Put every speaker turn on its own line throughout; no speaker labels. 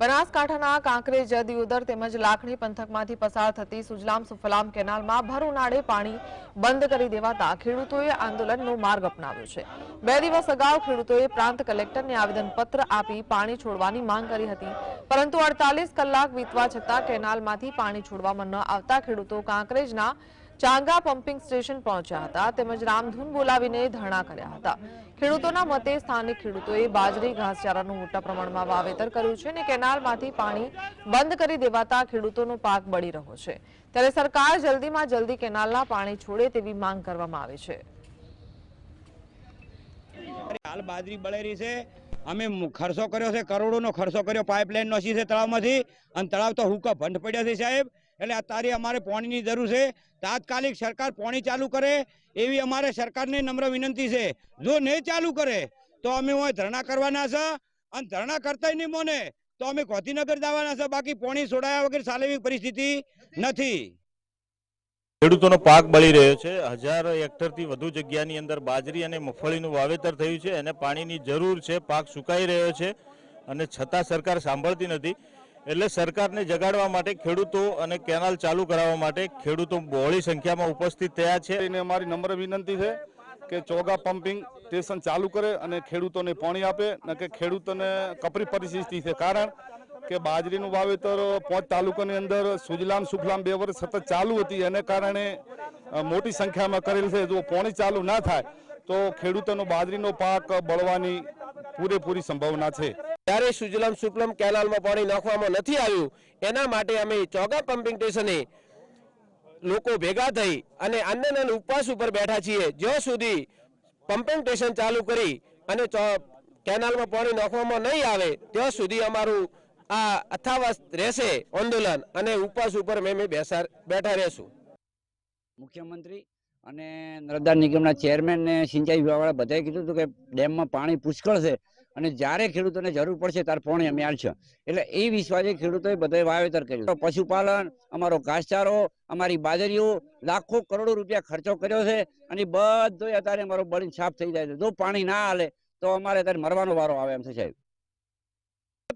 બનાસકાંઠાના કાંકરેજ દિયોદર તેમજ લાખણી પંથકમાંથી પસાર થતી સુજલામ સુફલામ કેનાલમાં ભર ઉનાળે પાણી બંધ કરી દેવાતા ખેડૂતોએ આંદોલનનો માર્ગ અપનાવ્યો છે. બે દિવસ અગાઉ ખેડૂતોએ પ્રાંત કલેક્ટરને આવેદનપત્ર આપી પાણી છોડવાની માંગ કરી હતી. પરંતુ અડતાલીસ કલાક વીતવા છતાં કેનાલમાંથી પાણી છોડવામાં ન આવતા ખેડૂતો કાંકરેજના ચાંગા પમ્પિંગ સ્ટેશન પહોંચ્યા હતા તેમજ રામધૂન બોલાવીને ધરણા કર્યા હતા. ખેડૂતોના મતે સ્થાનિક ખેડૂતોએ બાજરી, ઘાસચારાનું મોટા પ્રમાણમાં વાવેતર કર્યું છે અને કેનાલમાંથી પાણી બંધ કરી દેવાતા ખેડૂતોનો પાક બળી રહ્યો છે. ત્યારે સરકાર જલ્દીમાં જલ્દી કેનાલના પાણી છોડે તેવી માંગ કરવામાં આવી છે.
હાલ બાજરી બળેરી છે. અમે ખર્ચો કર્યો છે, કરોડોનો ખર્ચો કર્યો, પાઇપલાઇન નોસી છે તળાવમાંથી. અને તળાવ તો હુકા ભંડ પડ્યા છે સાહેબ. એટલે અત્યારે અમારે પાણીની જરૂર છે. તાત્કાલિક સરકાર પાણી ચાલુ કરે એવી અમારે સરકારને નમ્ર વિનંતી છે. જો નહીં ચાલુ કરે, તો અમે હોય ધરણા કરવાના છે. અને ધરણા કરતાય નહીં મોને, તો અમે ગોધીનગર જવાના છે. બાકી પાણી છોડાયા વગર ચાલે એવી પરિસ્થિતિ નથી.
ખેડૂતોનો પાક બળી રહ્યો છે. હજાર હેક્ટરથી વધુ જગ્યાની અંદર બાજરી અને મગફળીનું વાવેતર થયું છે. અને પાણીની જરૂર છે. પાક સુકાઈ રહ્યો છે. અને છતાં સરકાર સાંભળતી નથી. એટલે સરકારને જગાડવા માટે ખેડૂતો અને કેનાલ ચાલુ કરાવવા માટે ખેડૂતો બહોળી સંખ્યામાં ઉપસ્થિત થયા છે.
એને અમારી નમ્ર વિનંતી છે કે ચોગા પમ્પિંગ સ્ટેશન ચાલુ કરે અને ખેડૂતોને પાણી આપે, ન કે ખેડૂતોને કપરી પરિસ્થિતિ છે. કારણ કે બાજરીનું વાવેતર પાંચ તાલુકાની અંદર સુજલામ સુફલામ બે વર્ષ સતત ચાલુ હતી. એને કારણે મોટી સંખ્યામાં કરેલ છે. જો પાણી ચાલુ ના થાય, તો ખેડૂતોનો બાજરીનો પાક બળવાની પૂરેપૂરી સંભાવના છે.
ત્યારે સુજલમ સુફલમ કેનાલમાં પાણી નાખવામાં નથી આવ્યું. એના માટે અમે ચોગા પમ્પિંગ સ્ટેશને લોકો ભેગા થઈ અને આંદોલન ઉપવાસ ઉપર બેઠા છીએ. જ્યાં સુધી પમ્પિંગ સ્ટેશન ચાલુ કરી અને કેનાલમાં પાણી નાખવામાં નહીં આવે, ત્યાં સુધી અમારું આ અથાવત રહેશે આંદોલન અને ઉપવાસ ઉપર અમે બેસા બેઠા રહેશું.
મુખ્યમંત્રી અને નર્મદા નિગમના ચેરમેન ને સિંચાઈ વિભાગવાળા બધાએ કીધું હતું કે ડેમમાં પાણી પુષ્કળ છે. અને જ્યારે ખેડૂતોને જરૂર પડશે ત્યારે પાણી અમે આલશે. એટલે એ વિશ્વાસે ખેડૂતોએ બધાએ વાવેતર કર્યું. પશુપાલન, અમારો ઘાસચારો, અમારી બાજરીઓ, લાખો કરોડો રૂપિયા ખર્ચો કર્યો છે અને બધો અત્યારે અમારો બળી સાફ થઈ જાય છે. જો પાણી ના હાલે, તો અમારે અત્યારે મરવાનો વારો આવે એમ છે સાહેબ.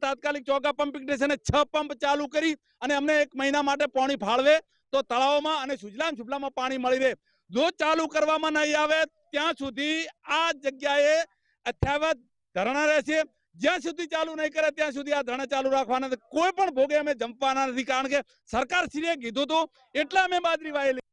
તાત્કાલિક ચોકા પંપિંગ સ્ટેશને છ પંપ ચાલુ કરી અને અમને એક મહિના માટે પાણી ફાળવે, તો તળાવોમાં અને સુજલામ સુફલામાં પાણી મળી રહે. જો ચાલુ કરવામાં નહીં આવે, ત્યાં સુધી આ જગ્યાએ અથાવત ધરણા રહેશે. જ્યાં સુધી ચાલુ નહીં કરે, ત્યાં સુધી આ ધરણા ચાલુ રાખવાના કોઈ પણ ભોગે અમે જંપવાના નથી. કારણ કે સરકાર શ્રીએ કીધું હતું, એટલે અમે બાજરી વાયેલી